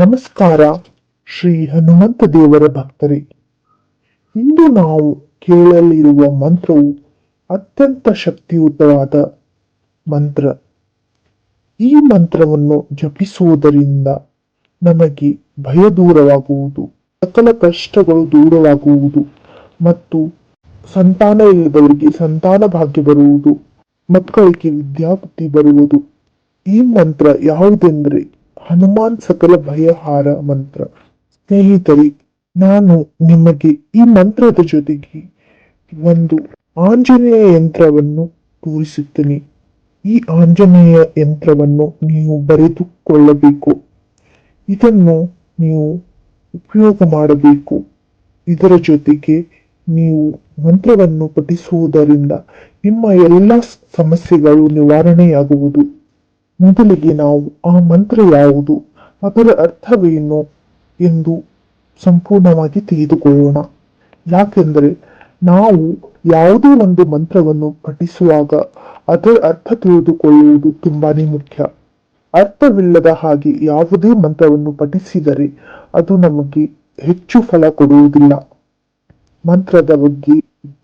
ನಮಸ್ಕಾರ, ಶ್ರೀ ಹನುಮಂತ ದೇವರ ಭಕ್ತರೇ. ಇಂದು ನಾವು ಕೇಳಲಿರುವ ಮಂತ್ರವು ಅತ್ಯಂತ ಶಕ್ತಿಯುತವಾದ ಮಂತ್ರ. ಈ ಮಂತ್ರವನ್ನು ಜಪಿಸುವುದರಿಂದ ನಮಗೆ ಭಯ ದೂರವಾಗುವುದು, ಸಕಲ ಕಷ್ಟಗಳು ದೂರವಾಗುವುದು ಮತ್ತು ಸಂತಾನ ಇಲ್ಲದವರಿಗೆ ಸಂತಾನ ಭಾಗ್ಯ ಬರುವುದು, ಮಕ್ಕಳಿಗೆ ವಿದ್ಯಾಬುದ್ಧಿ ಬರುವುದು. ಈ ಮಂತ್ರ ಯಾವುದೆಂದರೆ ಹನುಮಾನ್ ಸಕಲ ಭಯಹಾರ ಮಂತ್ರ. ಸ್ನೇಹಿತರೆ, ನಾನು ನಿಮಗೆ ಈ ಮಂತ್ರದ ಜೊತೆಗೆ ಒಂದು ಆಂಜನೇಯ ಯಂತ್ರವನ್ನು ತೋರಿಸುತ್ತೇನೆ. ಈ ಆಂಜನೇಯ ಯಂತ್ರವನ್ನು ನೀವು ಬರೆದುಕೊಳ್ಳಬೇಕು. ಇದನ್ನು ನೀವು ಉಪಯೋಗ ಮಾಡಬೇಕು. ಇದರ ಜೊತೆಗೆ ನೀವು ಮಂತ್ರವನ್ನು ಪಠಿಸುವುದರಿಂದ ನಿಮ್ಮ ಎಲ್ಲ ಸಮಸ್ಯೆಗಳು ನಿವಾರಣೆಯಾಗುವುದು. ಮೊದಲಿಗೆ ನಾವು ಆ ಮಂತ್ರ ಯಾವುದು, ಅದರ ಅರ್ಥವೇನು ಎಂದು ಸಂಪೂರ್ಣವಾಗಿ ತಿಳಿದುಕೊಳ್ಳೋಣ. ಯಾಕೆಂದರೆ ನಾವು ಯಾವುದೇ ಒಂದು ಮಂತ್ರವನ್ನು ಪಠಿಸುವಾಗ ಅದರ ಅರ್ಥ ತಿಳಿದುಕೊಳ್ಳುವುದು ತುಂಬಾನೇ ಮುಖ್ಯ. ಅರ್ಥವಿಲ್ಲದ ಹಾಗೆ ಯಾವುದೇ ಮಂತ್ರವನ್ನು ಪಠಿಸಿದರೆ ಅದು ನಮಗೆ ಹೆಚ್ಚು ಫಲ ಕೊಡುವುದಿಲ್ಲ. ಮಂತ್ರದ ಬಗ್ಗೆ,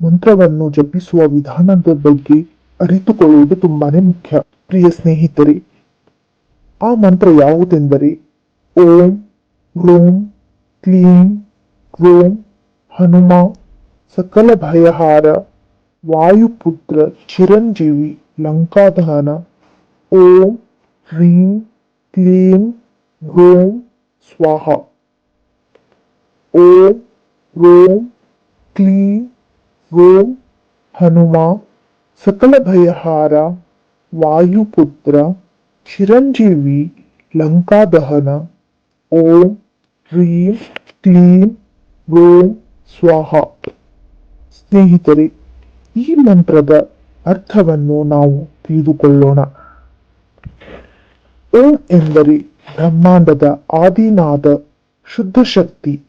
ಮಂತ್ರವನ್ನು ಜಪಿಸುವ ವಿಧಾನದ ಬಗ್ಗೆ ಅರಿತುಕೊಳ್ಳುವುದು ತುಂಬಾನೇ ಮುಖ್ಯ. ಪ್ರಿಯ ಸ್ನೇಹಿತರೆ, ಆ ಮಂತ್ರ ಯಾವುದೆಂದರೆ, ಓಂ, ಹ್ರೂಂ, ಕ್ಲೀಂ, ಕ್ರೋಂ, ಹನುಮ, ಸಕಲ ಭಯಹಾರ, ವಾಯುಪುತ್ರ, ಚಿರಂಜೀವಿ, ಲಂಕಾದಹನ, ಓಂ, ಹ್ರೀಂ, ಕ್ಲೀಂ, ಹ್ರೂಂ, ಸ್ವಾಹ. ಓಂ, ಹ್ರೂಂ, ಕ್ಲೀಂ, ಹ್ರೂಂ, ಹನುಮ ಸಕಲ ಭಯಹಾರ ವಾಯುಪುತ್ರ, ಚಿರಂಜೀವಿ, ಲಂಕಾದಹನ, ಓಂ ಹ್ರೀಂ ಕ್ಲೀಂ ಓಂ ಸ್ವಾಹ. ಸ್ನೇಹಿತರೆ, ಈ ಮಂತ್ರದ ಅರ್ಥವನ್ನು ನಾವು ತಿಳಿದುಕೊಳ್ಳೋಣ. ಓಂ ಎಂದರೆ ಬ್ರಹ್ಮಾಂಡದ ಆದಿನಾದ ಶುದ್ಧ ಶಕ್ತಿ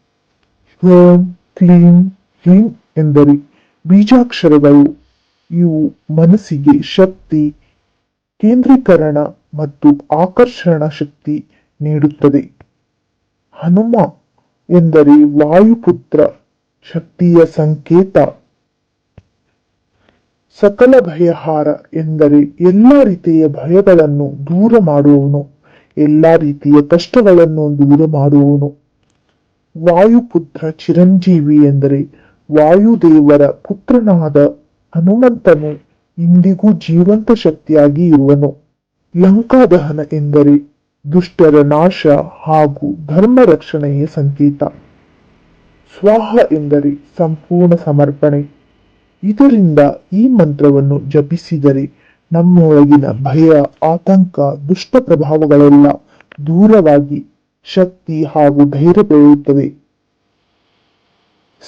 ಓಂ ಕ್ಲೀಂ ಹ್ರೀಂ ಎಂದರೆ ಬೀಜಾಕ್ಷರಗಳು. ಇವು ಮನಸ್ಸಿಗೆ ಶಕ್ತಿ, ಕೇಂದ್ರೀಕರಣ ಮತ್ತು ಆಕರ್ಷಣ ಶಕ್ತಿ ನೀಡುತ್ತದೆ. ಹನುಮ ಎಂದರೆ ವಾಯುಪುತ್ರ ಶಕ್ತಿಯ ಸಂಕೇತ. ಸಕಲ ಭಯಹಾರ ಎಂದರೆ ಎಲ್ಲ ರೀತಿಯ ಭಯಗಳನ್ನು ದೂರ ಮಾಡುವವನು, ಎಲ್ಲ ರೀತಿಯ ಕಷ್ಟಗಳನ್ನು ದೂರ ಮಾಡುವವನು. ವಾಯುಪುತ್ರ ಚಿರಂಜೀವಿ ಎಂದರೆ ವಾಯುದೇವರ ಪುತ್ರನಾದ ಹನುಮಂತನು ಇಂದಿಗೂ ಜೀವಂತ ಶಕ್ತಿಯಾಗಿ ಇರುವನು. ಲಂಕಾದಹನ ಎಂದರೆ ದುಷ್ಟರ ನಾಶ ಹಾಗೂ ಧರ್ಮ ರಕ್ಷಣೆಯ ಸಂಕೇತ. ಸ್ವಾಹ ಎಂದರೆ ಸಂಪೂರ್ಣ ಸಮರ್ಪಣೆ. ಇದರಿಂದ ಈ ಮಂತ್ರವನ್ನು ಜಪಿಸಿದರೆ ನಮ್ಮೊಳಗಿನ ಭಯ, ಆತಂಕ ದುಷ್ಟ ಪ್ರಭಾವಗಳೆಲ್ಲ ದೂರವಾಗಿ ಶಕ್ತಿ ಹಾಗೂ ಧೈರ್ಯ ಬೆಳೆಯುತ್ತವೆ.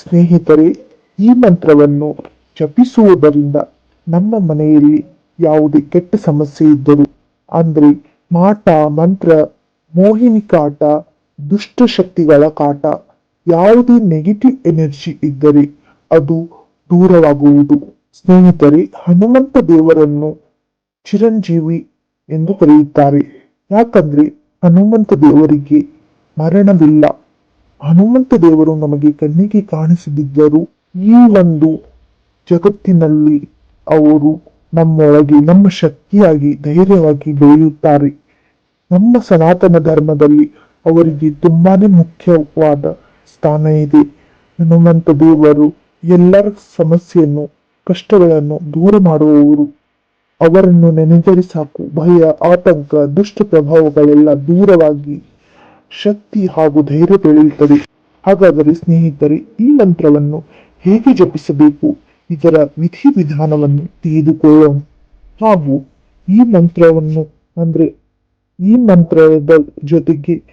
ಸ್ನೇಹಿತರೆ, ಈ ಮಂತ್ರವನ್ನು ಜಪಿಸುವುದರಿಂದ ನಮ್ಮ ಮನೆಯಲ್ಲಿ ಯಾವುದೇ ಕೆಟ್ಟ ಸಮಸ್ಯೆ ಇದ್ದರೂ, ಅಂದರೆ ಮಾಟ, ಮಂತ್ರ, ಮೋಹಿನಿ ಕಾಟ, ದುಷ್ಟ ಶಕ್ತಿಗಳ ಕಾಟ, ಯಾವುದೇ ನೆಗೆಟಿವ್ ಎನರ್ಜಿ ಇದ್ದರೆ ಅದು ದೂರವಾಗುವುದು. ಸ್ನೇಹಿತರೆ, ಹನುಮಂತ ದೇವರನ್ನು ಚಿರಂಜೀವಿ ಎಂದು ಕರೆಯುತ್ತಾರೆ. ಯಾಕಂದ್ರೆ ಹನುಮಂತ ದೇವರಿಗೆ ಮರಣವಿಲ್ಲ. ಹನುಮಂತ ದೇವರು ನಮಗೆ ಕಣ್ಣಿಗೆ ಕಾಣಿಸದಿದ್ದರೂ ಈ ಒಂದು ಜಗತ್ತಿನಲ್ಲಿ ಅವರು ನಮ್ಮೊಳಗೆ, ನಮ್ಮ ಶಕ್ತಿಯಾಗಿ, ಧೈರ್ಯವಾಗಿ ಬೆಳೆಯುತ್ತಾರೆ. ನಮ್ಮ ಸನಾತನ ಧರ್ಮದಲ್ಲಿ ಅವರಿಗೆ ತುಂಬಾನೇ ಮುಖ್ಯವಾದ ಸ್ಥಾನ ಇದೆ. ಹನುಮಂತ ದೇವರು ಎಲ್ಲರ ಸಮಸ್ಯೆಯನ್ನು, ಕಷ್ಟಗಳನ್ನು ದೂರ ಮಾಡುವವರು. ಅವರನ್ನು ನೆನೆದರೆ ಸಾಕು. ಭಯ, ಆತಂಕ, ದುಷ್ಟ ಪ್ರಭಾವಗಳೆಲ್ಲ ದೂರವಾಗಿ ಶಕ್ತಿ ಹಾಗೂ ಧೈರ್ಯ ಬೆಳೆಯುತ್ತದೆ. ಹಾಗಾದರೆ ಸ್ನೇಹಿತರೆ, ಈ ಮಂತ್ರವನ್ನು ಹೇಗೆ ಜಪಿಸಬೇಕು? ಇದರ ವಿಧಿ ವಿಧಾನವನ್ನು ತಿಳಿದುಕೊಳ್ಳೋಣ. ಹಾಗೂ ಈ ಮಂತ್ರವನ್ನು, ಅಂದ್ರೆ ಈ ಮಂತ್ರದ ಜೊತೆಗೆ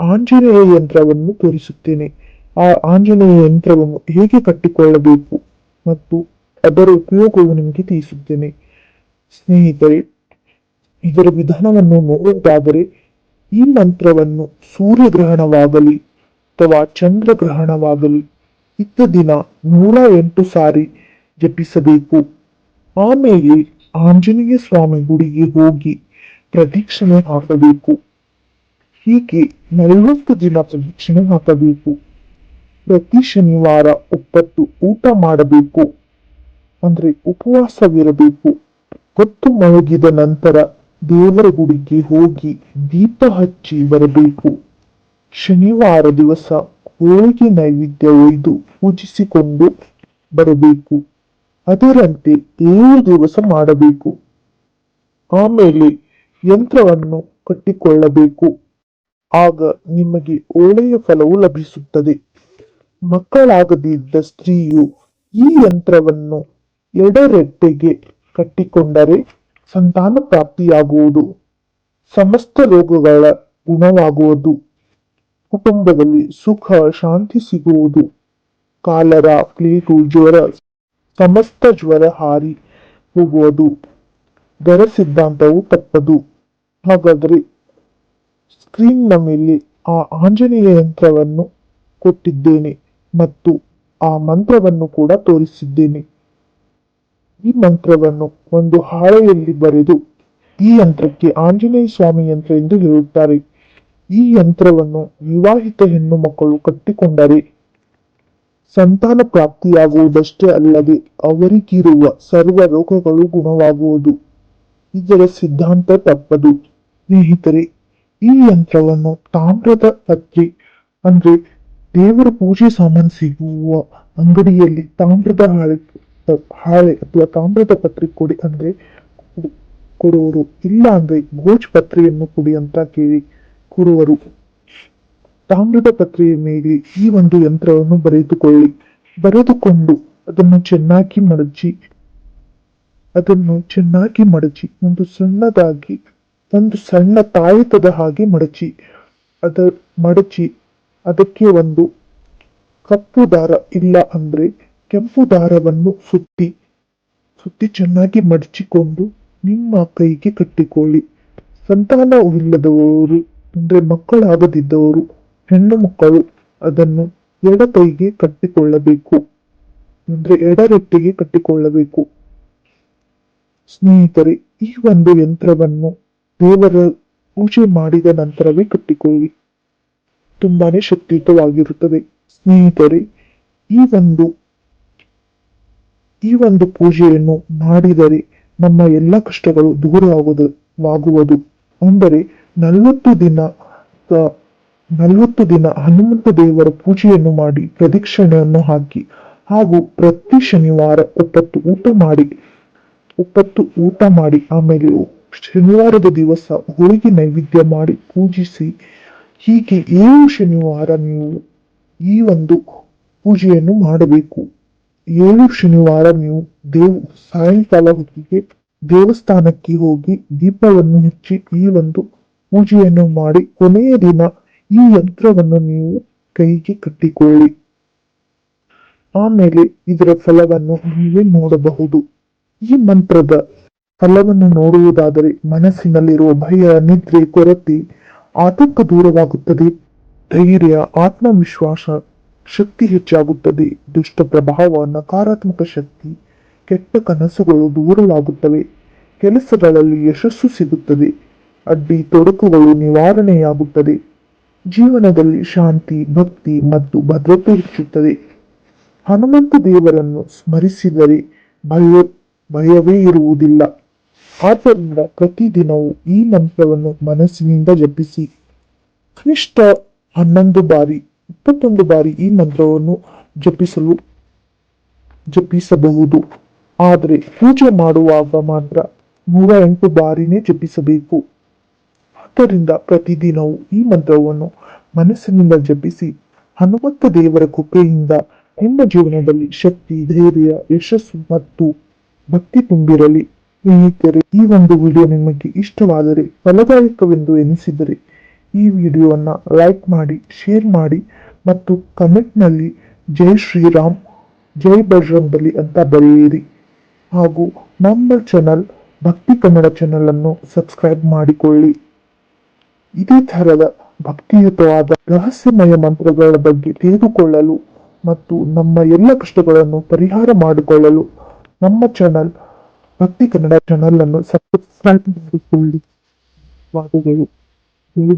ಆಂಜನೇಯ ಯಂತ್ರವನ್ನು ತೋರಿಸುತ್ತೇನೆ. ಆ ಆಂಜನೇಯ ಯಂತ್ರವನ್ನು ಹೇಗೆ ಕಟ್ಟಿಕೊಳ್ಳಬೇಕು ಮತ್ತು ಅದರ ಉಪಯೋಗವು ನಿಮಗೆ ತಿಳಿಸುತ್ತೇನೆ. ಸ್ನೇಹಿತರೆ, ಇದರ ವಿಧಾನವನ್ನು ನೋಡುವುದಾದರೆ, ಈ ಮಂತ್ರವನ್ನು ಸೂರ್ಯಗ್ರಹಣವಾಗಲಿ ಅಥವಾ ಚಂದ್ರಗ್ರಹಣವಾಗಲಿ ದಿನ ನೂರ ಎಂಟು ಸಾರಿ ಜಪಿಸಬೇಕು. ಆಮೇಲೆ ಆಂಜನೇಯ ಸ್ವಾಮಿ ಗುಡಿಗೆ ಹೋಗಿ ಪ್ರದಕ್ಷಿಣೆ ಹಾಕಬೇಕು. ಹೀಗೆ ನಲವತ್ತು ದಿನ ಪ್ರದಕ್ಷಿಣೆ ಹಾಕಬೇಕು. ಪ್ರತಿ ಶನಿವಾರ ಒಪ್ಪತ್ತು ಊಟ ಮಾಡಬೇಕು. ಅಂದ್ರೆ ಉಪವಾಸವಿರಬೇಕು. ಹೊತ್ತು ಮಲಗಿದ ನಂತರ ದೇವರ ಗುಡಿಗೆ ಹೋಗಿ ದೀಪ ಹಚ್ಚಿ ಬರಬೇಕು. ಶನಿವಾರ ದಿವಸ ಹೋಳಿಗೆ ನೈವೇದ್ಯ ಒಯ್ದು ಪೂಜಿಸಿಕೊಂಡು ಬರಬೇಕು? ಅದರಂತೆ ಏಳು ದಿವಸ ಮಾಡಬೇಕು. ಆಮೇಲೆ ಯಂತ್ರವನ್ನು ಕಟ್ಟಿಕೊಳ್ಳಬೇಕು. ಆಗ ನಿಮಗೆ ಒಳ್ಳೆಯ ಫಲವು ಲಭಿಸುತ್ತದೆ. ಮಕ್ಕಳಾಗದಿದ್ದ ಸ್ತ್ರೀಯು ಈ ಯಂತ್ರವನ್ನು ಎಡರೆಟ್ಟೆಗೆ ಕಟ್ಟಿಕೊಂಡರೆ ಸಂತಾನ ಪ್ರಾಪ್ತಿಯಾಗುವುದು ಸಮಸ್ತ ರೋಗಗಳ ಗುಣವಾಗುವುದು. ಕುಟುಂಬದಲ್ಲಿ ಸುಖ, ಶಾಂತಿ ಸಿಗುವುದು. ಕಾಲರ ಪ್ಲೇಟು ಜ್ವರ, ಸಮಸ್ತ ಜ್ವರ ಹಾರಿ ಹೋಗುವುದು. ದರ ಸಿದ್ಧಾಂತವು ತಪ್ಪದು. ಹಾಗಾದರೆ ಸ್ಕ್ರೀನ್ನ ಮೇಲೆ ಆ ಆಂಜನೇಯ ಯಂತ್ರವನ್ನು ಕೊಟ್ಟಿದ್ದೇನೆ ಮತ್ತು ಆ ಮಂತ್ರವನ್ನು ಕೂಡ ತೋರಿಸಿದ್ದೇನೆ. ಈ ಮಂತ್ರವನ್ನು ಒಂದು ಹಾಳೆಯಲ್ಲಿ ಬರೆದು ಈ ಯಂತ್ರಕ್ಕೆ ಆಂಜನೇಯ ಸ್ವಾಮಿ ಯಂತ್ರ ಎಂದು ಹೇಳುತ್ತಾರೆ. ಈ ಯಂತ್ರವನ್ನು ವಿವಾಹಿತ ಹೆಣ್ಣು ಮಕ್ಕಳು ಕಟ್ಟಿಕೊಂಡರೆ ಸಂತಾನ ಪ್ರಾಪ್ತಿಯಾಗುವುದಷ್ಟೇ ಅಲ್ಲದೆ ಅವರಿಗಿರುವ ಸರ್ವ ರೋಗಗಳು ಗುಣವಾಗುವುದು. ಇದರ ಸಿದ್ಧಾಂತ ತಪ್ಪದು. ಸ್ನೇಹಿತರೆ, ಈ ಯಂತ್ರವನ್ನು ತಾಮ್ರದ ಪತ್ರಿ, ಅಂದ್ರೆ ದೇವರ ಪೂಜೆ ಸಾಮಾನು ಸಿಗುವ ಅಂಗಡಿಯಲ್ಲಿ ತಾಮ್ರದ ಹಾಳೆ ಹಾಳೆ ಅಥವಾ ತಾಮ್ರದ ಪತ್ರಿ ಕೊಡಿ ಅಂದ್ರೆ ಕೊಡುವರು ಇಲ್ಲ ಅಂದ್ರೆ ಭೋಜ್ ಪತ್ರೆಯನ್ನು ಕೊಡಿ ಅಂತ ಕೇಳಿ. ಕೊಡುವರು ತಾಮ್ರದ ಪತ್ರೆಯ ಮೇಲೆ ಈ ಒಂದು ಯಂತ್ರವನ್ನು ಬರೆದುಕೊಳ್ಳಿ. ಬರೆದುಕೊಂಡು ಅದನ್ನು ಚೆನ್ನಾಗಿ ಮಡಚಿ, ಅದನ್ನು ಚೆನ್ನಾಗಿ ಮಡಚಿ, ಒಂದು ಸಣ್ಣದಾಗಿ, ಒಂದು ಸಣ್ಣ ತಾಯತದ ಹಾಗೆ ಮಡಚಿ, ಅದ ಮಡಚಿ ಅದಕ್ಕೆ ಒಂದು ಕಪ್ಪು ದಾರ ಇಲ್ಲ ಅಂದ್ರೆ ಕೆಂಪು ದಾರವನ್ನು ಸುತ್ತಿ ಸುತ್ತಿ ಚೆನ್ನಾಗಿ ಮಡಚಿಕೊಂಡು ನಿಮ್ಮ ಕೈಗೆ ಕಟ್ಟಿಕೊಳ್ಳಿ. ಸಂತಾನವಿಲ್ಲದವರು ಅಂದ್ರೆ ಮಕ್ಕಳಾಗದಿದ್ದವರು, ಹೆಣ್ಣು ಮಕ್ಕಳು ಅದನ್ನು ಎಡ ಕೈಗೆ ಕಟ್ಟಿಕೊಳ್ಳಬೇಕು. ಅಂದ್ರೆ ಎಡರೆಟ್ಟಿಗೆ ಕಟ್ಟಿಕೊಳ್ಳಬೇಕು. ಸ್ನೇಹಿತರೆ, ಈ ಒಂದು ಯಂತ್ರವನ್ನು ದೇವರ ಪೂಜೆ ಮಾಡಿದ ನಂತರವೇ ಕಟ್ಟಿಕೊಳ್ಳಿ. ತುಂಬಾನೇ ಶಕ್ತಿಯುತವಾಗಿರುತ್ತದೆ. ಸ್ನೇಹಿತರೆ, ಈ ಒಂದು ಈ ಒಂದು ಪೂಜೆಯನ್ನು ಮಾಡಿದರೆ ನಮ್ಮ ಎಲ್ಲ ಕಷ್ಟಗಳು ದೂರ ಆಗುವುದು. ಅಂದರೆ ನಲವತ್ತು ದಿನ ನಲವತ್ತು ದಿನ ಹನುಮಂತ ದೇವರ ಪೂಜೆಯನ್ನು ಮಾಡಿ ಪ್ರದಕ್ಷಿಣೆಯನ್ನು ಹಾಕಿ ಹಾಗೂ ಪ್ರತಿ ಶನಿವಾರ ಒಪ್ಪತ್ತು ಊಟ ಮಾಡಿ ಒಪ್ಪತ್ತು ಊಟ ಮಾಡಿ ಆಮೇಲೆ ಶನಿವಾರದ ದಿವಸ ಹೋಳಿಗೆ ನೈವೇದ್ಯ ಮಾಡಿ ಪೂಜಿಸಿ, ಹೀಗೆ ಏಳು ಶನಿವಾರ ನೀವು ಈ ಒಂದು ಪೂಜೆಯನ್ನು ಮಾಡಬೇಕು. ಏಳು ಶನಿವಾರ ನೀವು ದೇವ್, ಸಾಯಂಕಾಲ ಹೊತ್ತಿಗೆ ದೇವಸ್ಥಾನಕ್ಕೆ ಹೋಗಿ ದೀಪವನ್ನು ಹಚ್ಚಿ ಈ ಒಂದು ಪೂಜೆಯನ್ನು ಮಾಡಿ ಕೊನೆಯ ದಿನ ಈ ಯಂತ್ರವನ್ನು ನೀವು ಕೈಗೆ ಕಟ್ಟಿಕೊಳ್ಳಿ. ಆಮೇಲೆ ಇದರ ಫಲವನ್ನು ನೀವೇ ನೋಡಬಹುದು. ಈ ಮಂತ್ರದ ಫಲವನ್ನು ನೋಡುವುದಾದರೆ ಮನಸ್ಸಿನಲ್ಲಿರುವ ಭಯ, ನಿದ್ರೆ, ಕೊರತೆ, ಆತಂಕ ದೂರವಾಗುತ್ತದೆ. ಧೈರ್ಯ, ಆತ್ಮವಿಶ್ವಾಸ ಶಕ್ತಿ ಹೆಚ್ಚಾಗುತ್ತದೆ. ದುಷ್ಟ ಪ್ರಭಾವ, ನಕಾರಾತ್ಮಕ ಶಕ್ತಿ, ಕೆಟ್ಟ ಕನಸುಗಳು ದೂರವಾಗುತ್ತವೆ. ಕೆಲಸಗಳಲ್ಲಿ ಯಶಸ್ಸು ಸಿಗುತ್ತದೆ. ಅಡ್ಡಿ ತೊಡಕುಗಳು ನಿವಾರಣೆಯಾಗುತ್ತದೆ. ಜೀವನದಲ್ಲಿ ಶಾಂತಿ, ಭಕ್ತಿ ಮತ್ತು ಭದ್ರತೆ ಹೆಚ್ಚುತ್ತದೆ. ಹನುಮಂತ ದೇವರನ್ನು ಸ್ಮರಿಸಿದರೆ ಭಯ, ಭಯವೇ ಇರುವುದಿಲ್ಲ. ಆದ್ದರಿಂದ ಪ್ರತಿದಿನವೂ ಈ ಮಂತ್ರವನ್ನು ಮನಸ್ಸಿನಿಂದ ಜಪಿಸಿ. ಕನಿಷ್ಠ ಹನ್ನೊಂದು ಬಾರಿ, ಇಪ್ಪತ್ತೊಂದು ಬಾರಿ ಈ ಮಂತ್ರವನ್ನು ಜಪಿಸಲು, ಜಪಿಸಬಹುದು. ಆದರೆ ಪೂಜೆ ಮಾಡುವಾಗ ಮಾತ್ರ ನೂರ ಎಂಟು ಬಾರಿನೇ ಜಪಿಸಬೇಕು. ಆದ್ದರಿಂದ ಪ್ರತಿದಿನವೂ ಈ ಮಂತ್ರವನ್ನು ಮನಸ್ಸಿನಿಂದ ಜಪಿಸಿ ಹನುಮಂತ ದೇವರ ಕೃಪೆಯಿಂದ ನಿಮ್ಮ ಜೀವನದಲ್ಲಿ ಶಕ್ತಿ, ಧೈರ್ಯ, ಯಶಸ್ಸು ಮತ್ತು ಭಕ್ತಿ ತುಂಬಿರಲಿ. ಸ್ನೇಹಿತರೆ, ಈ ಒಂದು ವಿಡಿಯೋ ನಿಮಗೆ ಇಷ್ಟವಾದರೆ ಫಲದಾಯಕವೆಂದು ಎನಿಸಿದರೆ ಈ ವಿಡಿಯೋವನ್ನು ಲೈಕ್ ಮಾಡಿ, ಶೇರ್ ಮಾಡಿ ಮತ್ತು ಕಮೆಂಟ್ನಲ್ಲಿ ಜೈ ಶ್ರೀರಾಮ್, ಜೈ ಬಜರಂಬಲಿ ಅಂತ ಬರೆಯಿರಿ. ಹಾಗೂ ನಮ್ಮ ಚಾನಲ್ ಭಕ್ತಿ ಕನ್ನಡ ಚಾನಲನ್ನು ಸಬ್ಸ್ಕ್ರೈಬ್ ಮಾಡಿಕೊಳ್ಳಿ. ಇದೇ ತರಹದ ಭಕ್ತಿಯುತವಾದ ರಹಸ್ಯಮಯ ಮಂತ್ರಗಳ ಬಗ್ಗೆ ತಿಳಿದುಕೊಳ್ಳಲು ಮತ್ತು ನಮ್ಮ ಎಲ್ಲ ಕಷ್ಟಗಳನ್ನು ಪರಿಹಾರ ಮಾಡಿಕೊಳ್ಳಲು ನಮ್ಮ ಚಾನಲ್ ಭಕ್ತಿ ಕನ್ನಡ ಚಾನಲ್ ಅನ್ನು ಸಬ್ಸ್ಕ್ರೈಬ್ ಮಾಡಿಕೊಳ್ಳಿ. ವಾದಗಳು ಜಯ